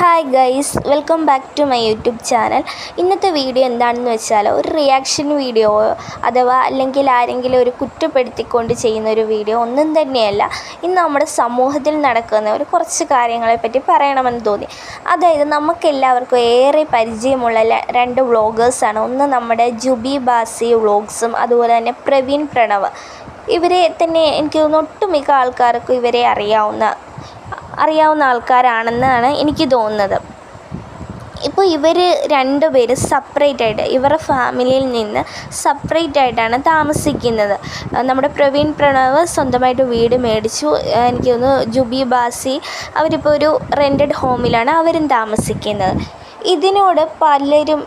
Hi guys welcome back to my YouTube channel ഇന്നത്തെ video എന്താണെന്ന് വെച്ചാൽ ഒരു റിയാക്ഷൻ വീഡിയോ അഥവാ അല്ലെങ്കിൽ ആരെങ്കിലും ഒരു കുറ്റപ്പെടുത്തിക്കൊണ്ട് ചെയ്യുന്ന ഒരു വീഡിയോ ഒന്നും തന്നെയല്ല. ഇന്ന് നമ്മുടെ സമൂഹത്തിൽ നടക്കുന്ന ഒരു കുറച്ച് കാര്യങ്ങളെപ്പറ്റി പറയണമെന്ന് തോന്നി. അതായത് നമുക്കെല്ലാവർക്കും ഏറെ പരിചയമുള്ള രണ്ട് വ്ളോഗേഴ്സാണ് ഒന്ന് നമ്മുടെ ജുബി ബാസി വ്ളോഗ്സും അതുപോലെ തന്നെ പ്രവീൺ പ്രണവ്. ഇവരെ തന്നെ എനിക്ക് തോന്നുന്നു ഒട്ടുമിക്ക ആൾക്കാർക്കും ഇവരെ അറിയാവുന്ന അറിയാവുന്ന ആൾക്കാരാണെന്നാണ് എനിക്ക് തോന്നുന്നത്. ഇപ്പോൾ ഇവർ രണ്ടുപേരും സെപ്പറേറ്റ് ആയിട്ട് ഇവരുടെ ഫാമിലിയിൽ നിന്ന് സെപ്പറേറ്റ് ആയിട്ടാണ് താമസിക്കുന്നത്. നമ്മുടെ പ്രവീൺ പ്രണവ് സ്വന്തമായിട്ട് വീട് മേടിച്ചു. എനിക്ക് തോന്നുന്നു ജുബി ബാസി അവരിപ്പോൾ ഒരു റെന്റഡ് ഹോമിലാണ് അവരും താമസിക്കുന്നത്. ഇതിനോട് പലരും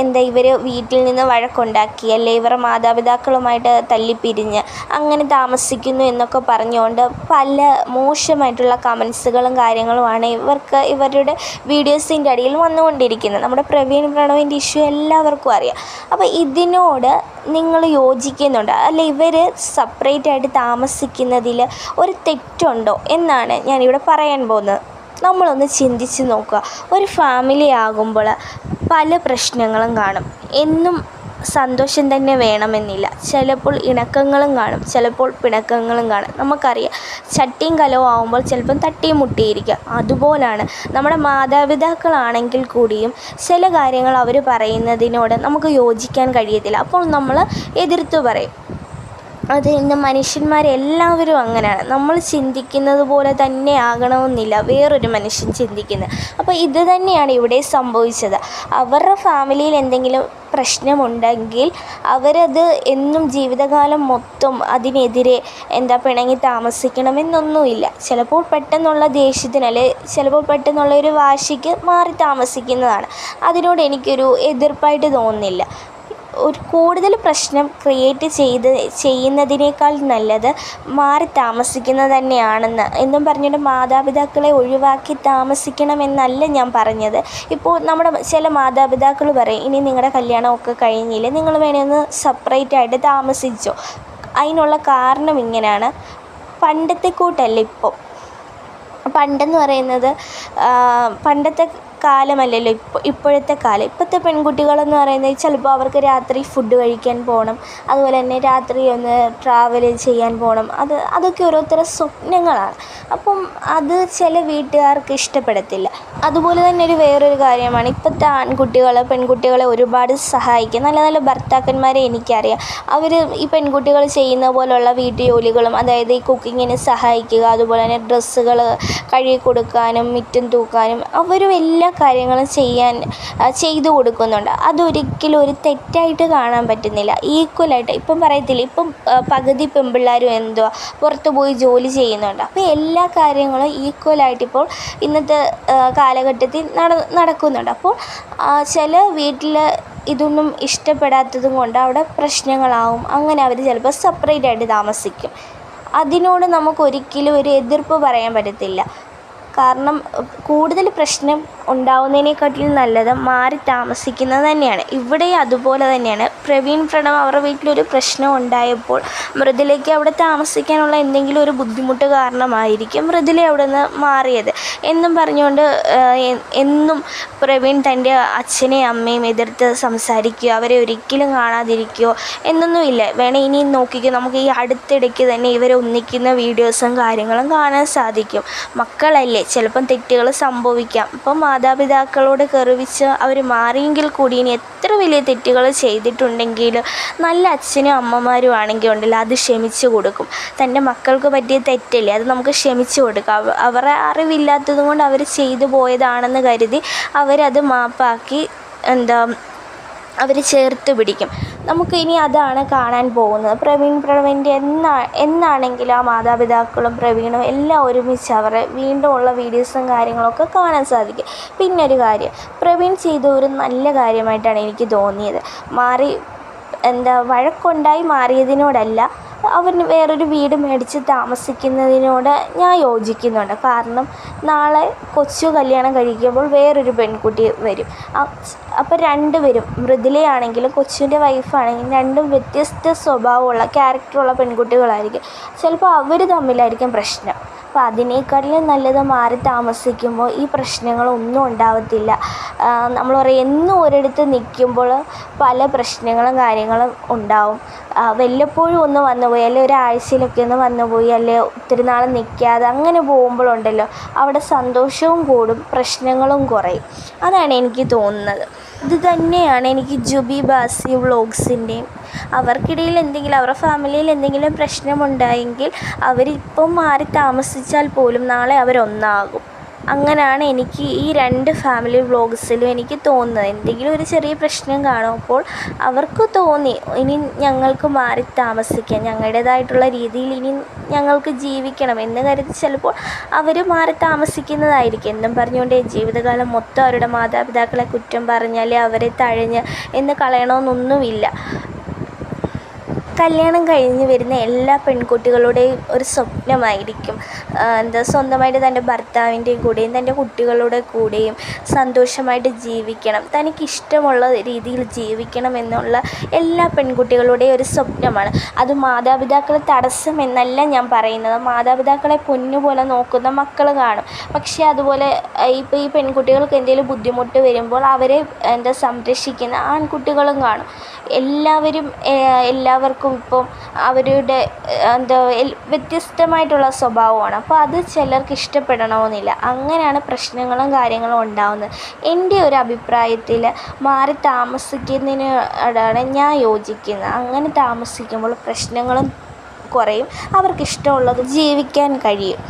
എന്താ ഇവർ വീട്ടിൽ നിന്ന് വഴക്കുണ്ടാക്കി അല്ലെ ഇവരുടെ മാതാപിതാക്കളുമായിട്ട് തല്ലിപ്പിരിഞ്ഞ് അങ്ങനെ താമസിക്കുന്നു എന്നൊക്കെ പറഞ്ഞുകൊണ്ട് പല മോശമായിട്ടുള്ള കമൻസുകളും കാര്യങ്ങളുമാണ് ഇവർക്ക് ഇവരുടെ വീഡിയോസിന്റെ അടിയിൽ വന്നുകൊണ്ടിരിക്കുന്നത്. നമ്മുടെ പ്രവീൺ പ്രണവിന്റെ ഇഷ്യൂ എല്ലാവർക്കും അറിയാം. അപ്പോൾ ഇതിനോട് നിങ്ങൾ യോജിക്കുന്നുണ്ട്? അല്ല ഇവർ സെപ്പറേറ്റ് ആയിട്ട് താമസിക്കുന്നതിൽ ഒരു തെറ്റുണ്ടോ എന്നാണ് ഞാനിവിടെ പറയാൻ പോകുന്നത്. നമ്മളൊന്ന് ചിന്തിച്ച് നോക്കുക. ഒരു ഫാമിലി ആകുമ്പോൾ പല പ്രശ്നങ്ങളും കാണും. എന്നും സന്തോഷം തന്നെ വേണമെന്നില്ല. ചിലപ്പോൾ ഇണക്കങ്ങളും കാണും. ചിലപ്പോൾ പിണക്കങ്ങളും കാണും. നമുക്കറിയാം ചട്ടിയും കലവും ആകുമ്പോൾ ചിലപ്പം തട്ടിയും മുട്ടിയിരിക്കുക അതുപോലാണ് നമ്മുടെ മാതാപിതാക്കളാണെങ്കിൽ കൂടിയും ചില കാര്യങ്ങൾ അവർ പറയുന്നതിനോട് നമുക്ക് യോജിക്കാൻ കഴിയത്തില്ല. അപ്പോൾ നമ്മൾ എതിർത്ത് പറയും. അത് ഇന്ന് മനുഷ്യന്മാരെല്ലാവരും അങ്ങനെയാണ്. നമ്മൾ ചിന്തിക്കുന്നത് പോലെ തന്നെ ആകണമെന്നില്ല. വേറൊരു മനുഷ്യൻ ചിന്തിക്കുന്നത്. അപ്പോൾ ഇത് തന്നെയാണ് ഇവിടെ സംഭവിച്ചത്. അവരുടെ ഫാമിലിയിൽ എന്തെങ്കിലും പ്രശ്നമുണ്ടെങ്കിൽ അവരത് എന്നും ജീവിതകാലം മൊത്തം അതിനെതിരെ എന്താ പിണങ്ങി താമസിക്കണമെന്നൊന്നുമില്ല. ചിലപ്പോൾ പെട്ടെന്നുള്ള ദേഷ്യത്തിന് അല്ലെ ചിലപ്പോൾ പെട്ടെന്നുള്ള ഒരു വാശിക്ക് മാറി താമസിക്കുന്നതാണ്. അതിനോട് എനിക്കൊരു എതിർപ്പായിട്ട് തോന്നുന്നില്ല. ഒരു കൂടുതൽ പ്രശ്നം ക്രിയേറ്റ് ചെയ്ത് ചെയ്യുന്നതിനേക്കാൾ നല്ലത് മാറി താമസിക്കുന്നത് തന്നെയാണെന്ന്. എന്നും പറഞ്ഞുകൊണ്ട് മാതാപിതാക്കളെ ഒഴിവാക്കി താമസിക്കണമെന്നല്ല ഞാൻ പറഞ്ഞത്. ഇപ്പോൾ നമ്മുടെ ചില മാതാപിതാക്കൾ പറയും ഇനി നിങ്ങളുടെ കല്യാണമൊക്കെ കഴിഞ്ഞില്ലേ? നിങ്ങൾ വേണമെന്ന് സെപ്പറേറ്റ് ആയിട്ട് താമസിച്ചോ. അതിനുള്ള കാരണം ഇങ്ങനെയാണ്. പണ്ടത്തെ കൂട്ടല്ല ഇപ്പോൾ പണ്ടെന്ന് പറയുന്നത് പണ്ടത്തെ കാലമല്ലല്ലോ. ഇപ്പോൾ ഇപ്പോഴത്തെ കാലം. ഇപ്പോഴത്തെ പെൺകുട്ടികളെന്ന് പറയുന്നത് ചിലപ്പോൾ അവർക്ക് രാത്രി ഫുഡ് കഴിക്കാൻ പോകണം അതുപോലെ തന്നെ രാത്രി ഒന്ന് ട്രാവൽ ചെയ്യാൻ പോകണം അത് അതൊക്കെ ഓരോരുത്തരുടെ സ്വപ്നങ്ങളാണ്. അപ്പം അത് ചില വീട്ടുകാർക്ക് ഇഷ്ടപ്പെടത്തില്ല. അതുപോലെ തന്നെ ഒരു വേറൊരു കാര്യമാണ്. ഇപ്പോഴത്തെ ആൺകുട്ടികളെ പെൺകുട്ടികളെ ഒരുപാട് സഹായിക്കും. നല്ല നല്ല ഭർത്താക്കന്മാരെ എനിക്കറിയാം. അവർ ഈ പെൺകുട്ടികൾ ചെയ്യുന്ന പോലുള്ള വീട്ടുജോലികളും അതായത് ഈ കുക്കിങ്ങിന് സഹായിക്കുക അതുപോലെ തന്നെ ഡ്രസ്സുകൾ കഴുകി കൊടുക്കാനും മിറ്റം തൂക്കാനും അവരും എല്ലാ കാര്യങ്ങളും ചെയ്യാൻ ചെയ്തു കൊടുക്കുന്നുണ്ട്. അതൊരിക്കലും ഒരു തെറ്റായിട്ട് കാണാൻ പറ്റുന്നില്ല. ഈക്വലായിട്ട് ഇപ്പം പറയത്തില്ല. ഇപ്പം പകുതി പെൺപിള്ളേരും എന്തുവാ പുറത്തു പോയി ജോലി ചെയ്യുന്നുണ്ട്. അപ്പോൾ എല്ലാ കാര്യങ്ങളും ഈക്വലായിട്ട് ഇപ്പോൾ ഇന്നത്തെ ആ, കാലഘട്ടത്തിൽ നട നടക്കുന്നുണ്ട്. അപ്പോൾ ചില വീട്ടിൽ ഇതൊന്നും ഇഷ്ടപ്പെടാത്തതും കൊണ്ട് അവിടെ പ്രശ്നങ്ങളാവും. അങ്ങനെ അവർ ചിലപ്പോൾ സെപ്പറേറ്റ് ആയിട്ട് താമസിക്കും. അതിനോട് നമുക്കൊരിക്കലും ഒരു എതിർപ്പ് പറയാൻ പറ്റത്തില്ല. കാരണം കൂടുതൽ പ്രശ്നം ഉണ്ടാവുന്നതിനെക്കാട്ടിലും നല്ലത് മാറി താമസിക്കുന്നത് തന്നെയാണ്. ഇവിടെ അതുപോലെ തന്നെയാണ്. പ്രവീൺ പ്രണവ് അവരുടെ വീട്ടിലൊരു പ്രശ്നം ഉണ്ടായപ്പോൾ മൃദുലയ്ക്ക് അവിടെ താമസിക്കാനുള്ള എന്തെങ്കിലും ഒരു ബുദ്ധിമുട്ട് കാരണമായിരിക്കും മൃദുല അവിടെ നിന്ന് മാറിയത്. എന്നും പറഞ്ഞുകൊണ്ട് എന്നും പ്രവീൺ തന്റെ അച്ഛനെയും അമ്മയും എതിർത്ത് സംസാരിക്കുക അവരെ ഒരിക്കലും കാണാതിരിക്കുകയോ എന്നൊന്നുമില്ല. വേണേ ഇനി നോക്കിക്കോ നമുക്ക് ഈ അടുത്തിടയ്ക്ക് തന്നെ ഇവരെ ഒന്നിക്കുന്ന വീഡിയോസും കാര്യങ്ങളും കാണാൻ സാധിക്കും. മക്കളല്ലേ ചിലപ്പം തെറ്റുകൾ സംഭവിക്കാം. അപ്പം മാതാപിതാക്കളോട് കെറിവിച്ച് അവർ മാറിയെങ്കിൽ കൂടി ഇനി എത്ര വലിയ തെറ്റുകൾ ചെയ്തിട്ടുണ്ടെങ്കിൽ നല്ല അച്ഛനും അമ്മമാരും ആണെങ്കിൽ ഉണ്ടല്ലോ അത് ക്ഷമിച്ചു കൊടുക്കും. തന്റെ മക്കൾക്ക് പറ്റിയ തെറ്റല്ലേ അത് നമുക്ക് ക്ഷമിച്ചു കൊടുക്കാം. അവരെ അറിവില്ലാത്തത് കൊണ്ട് അവർ ചെയ്തു പോയതാണെന്ന് കരുതി അവരത് മാപ്പാക്കി എന്താ അവർ ചേർത്ത് പിടിക്കും. നമുക്ക് ഇനി അതാണ് കാണാൻ പോകുന്നത്. പ്രവീൺ പ്രവീണിന്റെ എന്നാ എന്നാണെങ്കിലും ആ മാതാപിതാക്കളും പ്രവീണും എല്ലാം ഒരുമിച്ച് അവരെ വീണ്ടും ഉള്ള വീഡിയോസും കാര്യങ്ങളൊക്കെ കാണാൻ സാധിക്കും. പിന്നെ ഒരു കാര്യം പ്രവീൺ ചെയ്ത ഒരു നല്ല കാര്യമായിട്ടാണ് എനിക്ക് തോന്നിയത്. മാറി എന്താ വഴക്കുണ്ടായി മാറിയതിനോടല്ല അവന് വേറൊരു വീട് മേടിച്ച് താമസിക്കുന്നതിനോട് ഞാൻ യോജിക്കുന്നുണ്ട്. കാരണം നാളെ കൊച്ചു കല്യാണം കഴിക്കുമ്പോൾ വേറൊരു പെൺകുട്ടി വരും. അപ്പോൾ രണ്ടുപേരും മൃദുലയാണെങ്കിലും കൊച്ചിന്റെ വൈഫാണെങ്കിലും രണ്ടും വ്യത്യസ്ത സ്വഭാവമുള്ള ക്യാരക്ടറുള്ള പെൺകുട്ടികളായിരിക്കും. ചിലപ്പോൾ അവർ തമ്മിലായിരിക്കും പ്രശ്നം. അപ്പോൾ അതിനേക്കാട്ടിലും നല്ലത് മാറി താമസിക്കുമ്പോൾ ഈ പ്രശ്നങ്ങളൊന്നും ഉണ്ടാവത്തില്ല. നമ്മൾ പറയും എന്നും ഒരിടത്ത് നിൽക്കുമ്പോൾ പല പ്രശ്നങ്ങളും കാര്യങ്ങളും ഉണ്ടാവും. വല്ലപ്പോഴും ഒന്ന് വന്നു പോയി അല്ലെങ്കിൽ ഒരാഴ്ചയിലൊക്കെ ഒന്ന് വന്നു പോയി അല്ലെങ്കിൽ ഒത്തിരി നാൾ നിൽക്കാതെ അങ്ങനെ പോകുമ്പോഴുണ്ടല്ലോ അവിടെ സന്തോഷവും കൂടും പ്രശ്നങ്ങളും കുറയും. അതാണ് എനിക്ക് തോന്നുന്നത്. ഇത് തന്നെയാണ് എനിക്ക് ജുബി ബാസി വ്ളോഗ്സിന്റെയും അവർക്കിടയിൽ എന്തെങ്കിലും അവരുടെ ഫാമിലിയിൽ എന്തെങ്കിലും പ്രശ്നമുണ്ടായെങ്കിൽ അവരിപ്പം മാറി താമസിച്ചാൽ പോലും നാളെ അവരൊന്നാകും. അങ്ങനെയാണ് എനിക്ക് ഈ രണ്ട് ഫാമിലി വ്ളോഗ്സിലും എനിക്ക് തോന്നുന്നത്. എന്തെങ്കിലും ഒരു ചെറിയ പ്രശ്നം കാണുമ്പോൾ അവർക്ക് തോന്നി ഇനി ഞങ്ങൾക്ക് മാറി താമസിക്കാം. ഞങ്ങളുടേതായിട്ടുള്ള രീതിയിൽ ഇനി ഞങ്ങൾക്ക് ജീവിക്കണം. എന്ന് കരുതി ചിലപ്പോൾ അവർ മാറി താമസിക്കുന്നതായിരിക്കും. എന്നും പറഞ്ഞുകൊണ്ട് ജീവിതകാലം മൊത്തം അവരുടെ മാതാപിതാക്കളെ കുറ്റം പറഞ്ഞാൽ അവരെ തഴഞ്ഞ് എന്ന് കളയണമെന്നൊന്നുമില്ല. കല്യാണം കഴിഞ്ഞ് വരുന്ന എല്ലാ പെൺകുട്ടികളുടെയും ഒരു സ്വപ്നമായിരിക്കും. എന്താ സ്വന്തമായിട്ട് തന്റെ ഭർത്താവിന്റെയും കൂടെയും തന്റെ കുട്ടികളുടെ കൂടെയും സന്തോഷമായിട്ട് ജീവിക്കണം. തനിക്കിഷ്ടമുള്ള രീതിയിൽ ജീവിക്കണം എന്നുള്ള എല്ലാ പെൺകുട്ടികളുടെയും ഒരു സ്വപ്നമാണ്. അത് മാതാപിതാക്കളെ തടസ്സം എന്നല്ല ഞാൻ പറയുന്നത്. മാതാപിതാക്കളെ പൊന്നുപോലെ നോക്കുന്ന മക്കൾ കാണും. പക്ഷേ അതുപോലെ ഇപ്പോൾ ഈ പെൺകുട്ടികൾക്ക് എന്തെങ്കിലും ബുദ്ധിമുട്ട് വരുമ്പോൾ അവരെ എന്താ സംരക്ഷിക്കുന്ന ആൺകുട്ടികളും കാണും. എല്ലാവരും എല്ലാവർക്കും ഇപ്പം അവരുടെ എന്താ വ്യത്യസ്തമായിട്ടുള്ള സ്വഭാവമാണ്. അപ്പോൾ അത് ചിലർക്ക് ഇഷ്ടപ്പെടണമെന്നില്ല. അങ്ങനെയാണ് പ്രശ്നങ്ങളും കാര്യങ്ങളും ഉണ്ടാവുന്നത്. എന്റെ ഒരു അഭിപ്രായത്തിൽ മാറി താമസിക്കുന്നതിനോടാണ് ഞാൻ യോജിക്കുന്നത്. അങ്ങനെ താമസിക്കുമ്പോൾ പ്രശ്നങ്ങളും കുറയും. അവർക്ക് ഇഷ്ടമുള്ളത് ജീവിക്കാൻ കഴിയും.